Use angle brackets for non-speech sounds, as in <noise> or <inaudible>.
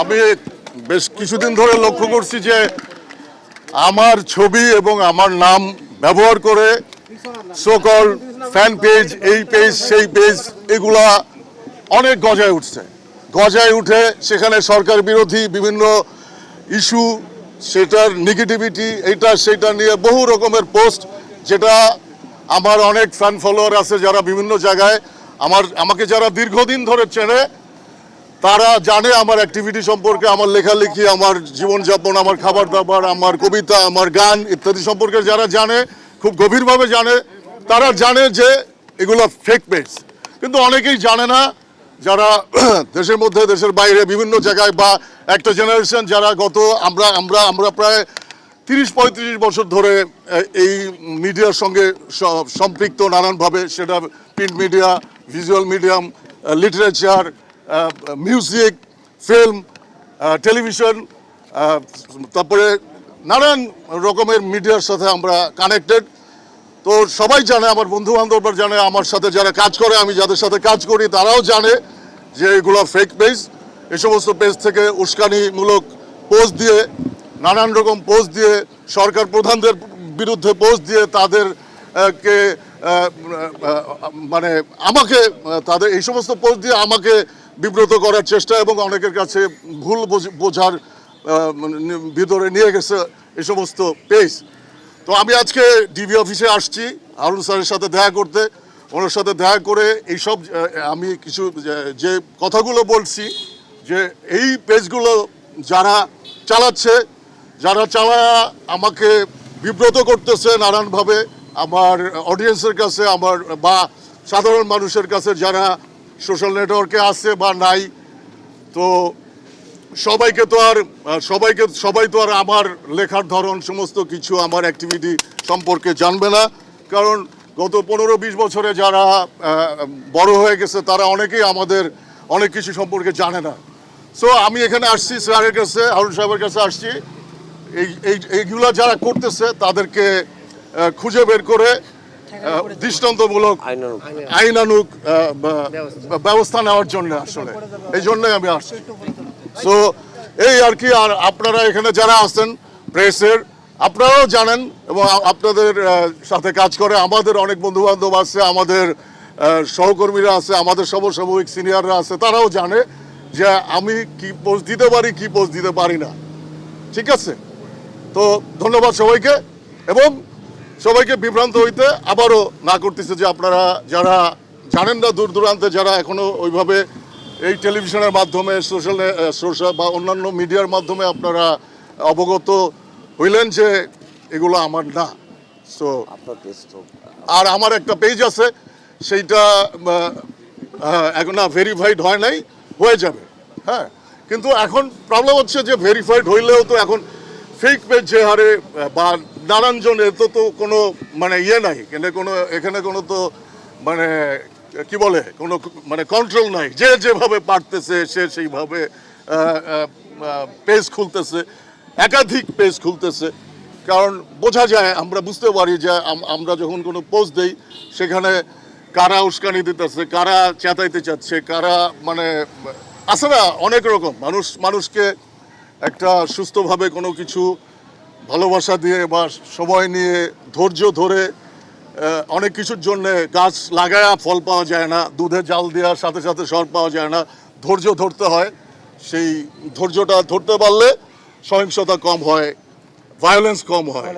আমি বেশ কিছুদিন ধরে লক্ষ্য করছি যে আমার ছবি এবং আমার নাম ব্যবহার করে সকল ফ্যান পেজ এই পেজ সেই পেজ এগুলা অনেক গজায় উঠছে। গজায় উঠে সেখানে সরকার বিরোধী বিভিন্ন ইস্যু সেটার নেগেটিভিটি এইটা সেটা নিয়ে বহু রকমের পোস্ট যেটা আমার অনেক ফ্যান ফলোয়ার আছে যারা বিভিন্ন জায়গায় আমার, আমাকে যারা দীর্ঘদিন ধরে চেনে তারা জানে আমার অ্যাক্টিভিটি সম্পর্কে, আমার লেখালেখি, আমার জীবনযাপন, আমার খাবার দাবার আমার কবিতা, আমার গান ইত্যাদি সম্পর্কে যারা জানে, খুব গভীরভাবে জানে, তারা জানে যে এগুলো ফেক পেজ কিন্তু অনেকেই জানে না, যারা <clears throat> দেশের মধ্যে, দেশের বাইরে, বিভিন্ন জায়গায় বা একটা জেনারেশন যারা গত আমরা আমরা আমরা প্রায় তিরিশ, পঁয়ত্রিশ বছর ধরে এই মিডিয়ার সঙ্গে সম্পৃক্ত নানানভাবে, সেটা print media visual medium literature music film television তারপরে নানান রকমের মিডিয়ার সাথে আমরা কানেক্টেড তো সবাই জানে, আমার বন্ধু বান্ধবরা জানে, আমার সাথে যারা কাজ করে, আমি যাদের সাথে কাজ করি, তারাও জানে যে এগুলো ফেক পেজ এ সমস্ত পেজ থেকে উস্কানিমূলক পোস্ট দিয়ে, নানান রকম পোস্ট দিয়ে, সরকার প্রধানদের বিরুদ্ধে পোস্ট দিয়ে তাদের কে মানে আমাকে তাদের এই সমস্ত পোস্ট দিয়ে আমাকে বিব্রত করার চেষ্টা এবং অনেকের কাছে ভুল বোঝ- বোঝার মানে ভিতরে নিয়ে গেছে এ সমস্ত পেজ তো আমি আজকে ডিবি অফিসে আসছি আরুন স্যারের সাথে দেখা করতে। ওনার সাথে দেখা করে এইসব আমি কিছু, যে- কথাগুলো বলছি, যে এই পেজগুলো যারা চালাচ্ছে, যারা চালায় আমাকে বিব্রত করতেছে নানানভাবে, আমার অডিয়েন্সের কাছে, আমার বা সাধারণ মানুষের কাছে, যারা সোশ্যাল নেটওয়ার্কে আছে বা নাই, তো সবাইকে তো আর সবাইকে, সবাই তো আর আমার লেখার ধরন, সমস্ত কিছু আমার অ্যাক্টিভিটি সম্পর্কে জানবে না। কারণ গত পনেরো বিশ বছরে যারা বড় হয়ে গেছে, তারা অনেকেই আমাদের অনেক কিছু সম্পর্কে জানে না। সো আমি এখানে আসছি, স্যারের কাছে আরুণ সাহেবের কাছে আসছি। এই এই, এইগুলো যারা করতেছে, তাদেরকে খুঁজে বের করে দৃষ্টান্তমূলক আইনানুগ। আইনানুক ব্যবস্থা নেওয়ার জন্য আসলে। এই জন্যই আমি আসছি। সো এই আর কি আর আপনারা এখানে যারা আছেন প্রেসের আপনারাও জানেন এবং আপনাদের সাথে কাজ করে আমাদের অনেক বন্ধু বান্ধব আছে আমাদের আহ, সহকর্মীরা আছে আমাদের সমসাময়িক সিনিয়ররা আছে তারাও জানে যে আমি কি পোস্ট দিতে পারি কি পোস্ট দিতে পারি না। ঠিক আছে? তো ধন্যবাদ সবাইকে এবং সবাইকে বিভ্রান্ত হইতে আবারও না করতেছে যে আপনারা যারা জানেন না দূর দূরান্তে যারা এখনও ওইভাবে এই টেলিভিশনের মাধ্যমে সোশ্যাল সোশ্যাল বা অন্যান্য মিডিয়ার মাধ্যমে আপনারা অবগত হইলেন যে এগুলো আমার না। সো আর আমার একটা পেজ আছে সেইটা এখন না ভেরিফাইড হয় নাই হয়ে যাবে। হ্যাঁ কিন্তু এখন প্রবলেম হচ্ছে যে ভেরিফাইড হইলেও তো এখন ফেক পেজ যে হারে বা নানানজন এত তো কোনো মানে ইয়ে নাই, এখানে কোনো এখানে কোনো তো মানে কি বলে, কোনো মানে কন্ট্রোল নাই। যে যেভাবে পারতেছে, সে সেইভাবে পেজ খুলতেছে, একাধিক পেজ খুলতেছে। কারণ বোঝা যায়, আমরা বুঝতে পারি যে আমরা যখন কোনো পোস্ট দেই, সেখানে কারা উস্কানি দিতেছে, কারা চেতাইতে চাচ্ছে, কারা মানে আছে না, অনেক রকম। মানুষ, মানুষকে একটা সুস্থভাবে কোনো কিছু ভালোবাসা দিয়ে বা সময় নিয়ে, ধৈর্য ধরে অনেক কিছুর জন্য গাছ লাগায়া ফল পাওয়া যায় না, দুধে জাল দেওয়ার সাথে সাথে সর পাওয়া যায় না, ধৈর্য ধরতে হয়। সেই ধৈর্যটা ধরতে পারলে সহিংসতা কম হয় ভায়োলেন্স কম হয়।